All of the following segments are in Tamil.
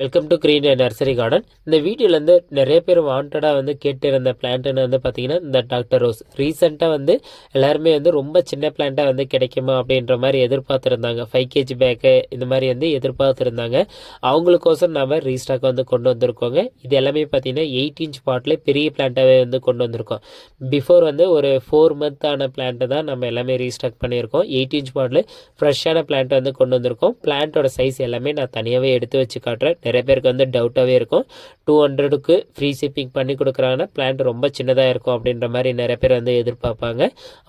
Welcome to green nursery garden இந்த வீடியோலேருந்து நிறைய பேர் வாண்டடாக வந்து கேட்டிருந்த பிளான்ட்டுன்னு வந்து பார்த்தீங்கன்னா இந்த டாக்டர் ரோஸ் ரீசெண்டாக வந்து எல்லாருமே வந்து ரொம்ப சின்ன பிளான்ட்டாக வந்து கிடைக்குமா அப்படின்ற மாதிரி எதிர்பார்த்துருந்தாங்க. ஃபைவ் கேஜி பேக்கு இந்த மாதிரி வந்து எதிர்பார்த்துருந்தாங்க. அவங்களுக்கோசம் நம்ம ரீஸ்டாக் வந்து கொண்டு வந்திருக்கோங்க. இது எல்லாமே பார்த்தீங்கன்னா எயிட் இன்ச் பாட்டில் பெரிய பிளான்ட்டாகவே வந்து கொண்டு வந்திருக்கோம். பிஃபோர் வந்து ஒரு ஃபோர் மந்த்தான பிளான்ட்டு தான் நம்ம எல்லாமே ரீஸ்டாக் பண்ணியிருக்கோம். எயிட் இன்ச் பாட்டில் ஃப்ரெஷ்ஷான பிளான்ட் வந்து கொண்டு வந்திருக்கோம். பிளான்ட்டோட சைஸ் எல்லாமே நான் தனியாகவே எடுத்து வச்சு காட்டுறேன். நிறைய பேருக்கு வந்து டவுட்டாகவே இருக்கும். டூ ஹண்ட்ரடுக்கு ஃப்ரீ ஷிப்பிங் பண்ணி கொடுக்குறாங்கன்னா பிளான் ரொம்ப சின்னதாக இருக்கும் அப்படின்ற மாதிரி நிறைய பேர் வந்து எதிர்பார்ப்பாங்க.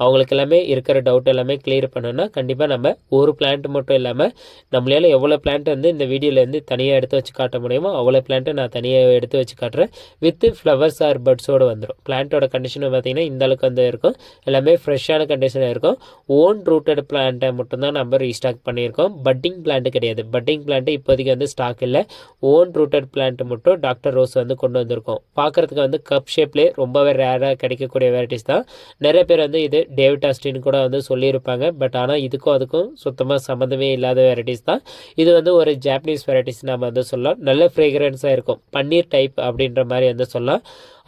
அவங்களுக்கு எல்லாமே இருக்கிற டவுட் எல்லாமே கிளியர் பண்ணோன்னா கண்டிப்பாக நம்ம ஒரு பிளான்ட் மட்டும் இல்லாமல் நம்மளால் எவ்வளோ பிளான்ட் வந்து இந்த வீடியோலேருந்து தனியாக எடுத்து வச்சு காட்ட முடியுமோ அவ்வளோ பிளான்ட்டை நான் தனியாக எடுத்து வச்சு காட்டுறேன். வித் ஃப்ளவர்ஸ் ஆர் பட்ஸோடு வந்துடும் பிளான்ட்டோட கண்டிஷன் பார்த்தீங்கன்னா இந்த அளவுக்கு வந்து இருக்கும். எல்லாமே ஃப்ரெஷ்ஷான கண்டிஷனாக இருக்கும். ஓன் ரூட்டட் பிளான்ட்டை மட்டும்தான் நம்ம ரீஸ்டாக் பண்ணியிருக்கோம். பட்டிங் பிளான்ட் கிடையாது. பட்டிங் பிளான்ட்டு இப்போதைக்கு வந்து ஸ்டாக் இல்லை. ஓன் ரூட்டட் பிளான்ட் மட்டும் டாக்டர் ரோஸ் வந்து கொண்டு வந்திருக்கோம். பார்க்குறதுக்கு வந்து கப் ஷேப்லேயே ரொம்பவே ரேராக கிடைக்கக்கூடிய வெரைட்டிஸ் தான். நிறைய பேர் வந்து இது டேவிட் கூட வந்து சொல்லியிருப்பாங்க. பட் ஆனால் இதுக்கும் அதுக்கும் சுத்தமாக சம்மந்தமே இல்லாத வெரைட்டிஸ் தான். இது வந்து ஒரு ஜாப்பனீஸ் வெரைட்டிஸ் நம்ம வந்து சொல்லலாம். நல்ல ஃப்ரேக்ரன்ஸாக இருக்கும். பன்னீர் டைப் அப்படின்ற மாதிரி வந்து சொல்லலாம்.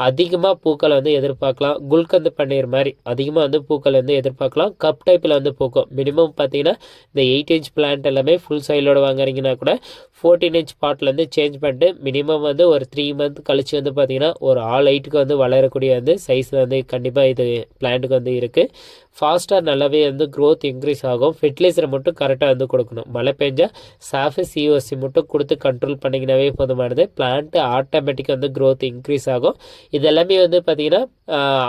அதிகமாக பூக்களை வந்து எதிர்பார்க்கலாம். குல்கந்து பன்னீர் மாதிரி அதிகமாக வந்து பூக்கள் வந்து எதிர்பார்க்கலாம். கப் டைப்பில் வந்து பூக்கும். மினிமம் பார்த்தீங்கன்னா இந்த எயிட் இன்ச் பிளான்ட் எல்லாமே ஃபுல் சைலோட வாங்குறீங்கன்னா கூட ஃபோர்டீன் இன்ச் பாட்லேருந்து சேஞ்ச் பண்ணிட்டு மினிமம் வந்து ஒரு த்ரீ மந்த் கழிச்சு வந்து பார்த்தீங்கன்னா ஒரு ஆல் ஹைட்டுக்கு வந்து வளரக்கூடிய வந்து சைஸ் வந்து கண்டிப்பாக இது பிளான்ட்டுக்கு வந்து இருக்குது ஃபாஸ்ட்டாக நல்லாவே வந்து க்ரோத் இன்க்ரீஸ் ஆகும். ஃபெர்டிலைசரை மட்டும் கரெக்டாக வந்து கொடுக்கணும். மழை பெஞ்சால் சாஃபி சிஓசி மட்டும் கொடுத்து கண்ட்ரோல் பண்ணிங்கனாவே போதுமானது. பிளான்ட்டு ஆட்டோமேட்டிக்காக வந்து க்ரோத் இன்க்ரீஸ் ஆகும். இது எல்லாமே வந்து பார்த்திங்கன்னா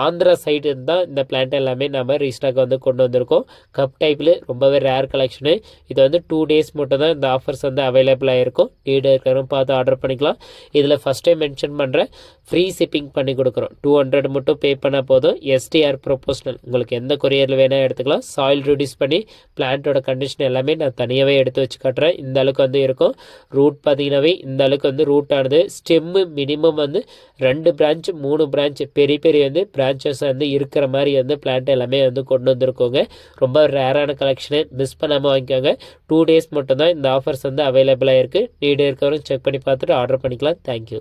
ஆந்திரா சைடு தான் இந்த பிளான்ட் எல்லாமே நம்ம ரீஸ்டாக் வந்து கொண்டு வந்திருக்கோம். கப் டைப்பில் ரொம்பவே ரேர் கலெக்ஷனு இது வந்து டூ டேஸ் மட்டும் தான் இந்த ஆஃபர்ஸ் வந்து அவைலபிளாக இருக்கும் நீடு இருக்கிறவங்க பார்த்து ஆர்டர் பண்ணிக்கலாம். இதில் ஃபஸ்ட் டைம் மென்ஷன் பண்ணுறேன் ஃப்ரீ ஷிப்பிங் பண்ணி கொடுக்குறோம். டூ ஹண்ட்ரட் மட்டும் பே பண்ணால் போதும். எஸ்டிஆர் ப்ரொபோஷனல் உங்களுக்கு எந்த கொரியரில் வேணால் எடுத்துக்கலாம். சாயில் ரிடியூஸ் பண்ணி பிளான்ட்டோட கண்டிஷன் எல்லாமே நான் தனியாகவே எடுத்து வச்சு காட்டுறேன். இந்த அளவுக்கு வந்து இருக்கும். ரூட் பார்த்தீங்கன்னாவே இந்த அளவுக்கு வந்து ரூட் ஆனது. ஸ்டெம்மு மினிமம் வந்து ரெண்டு பிரான்ச் மூணு பிரான்ச் பெரிய பெரிய வந்து பிரான்ச்சஸ் வந்து இருக்கிற மாதிரி வந்து பிளான்ட் எல்லாமே வந்து கொண்டு வந்திருக்கோங்க. ரொம்ப ரேரான கலெக்ஷனு மிஸ் பண்ணாமல் வாங்கிக்கோங்க. டூ டேஸ் மட்டும்தான் இந்த ஆஃபர்ஸ் வந்து அவைலபிளாக இருக்குது நீடு இருக்கிறவங்க செக் பண்ணி பார்த்துட்டு ஆர்டர் பண்ணிக்கலாம். தேங்க்யூ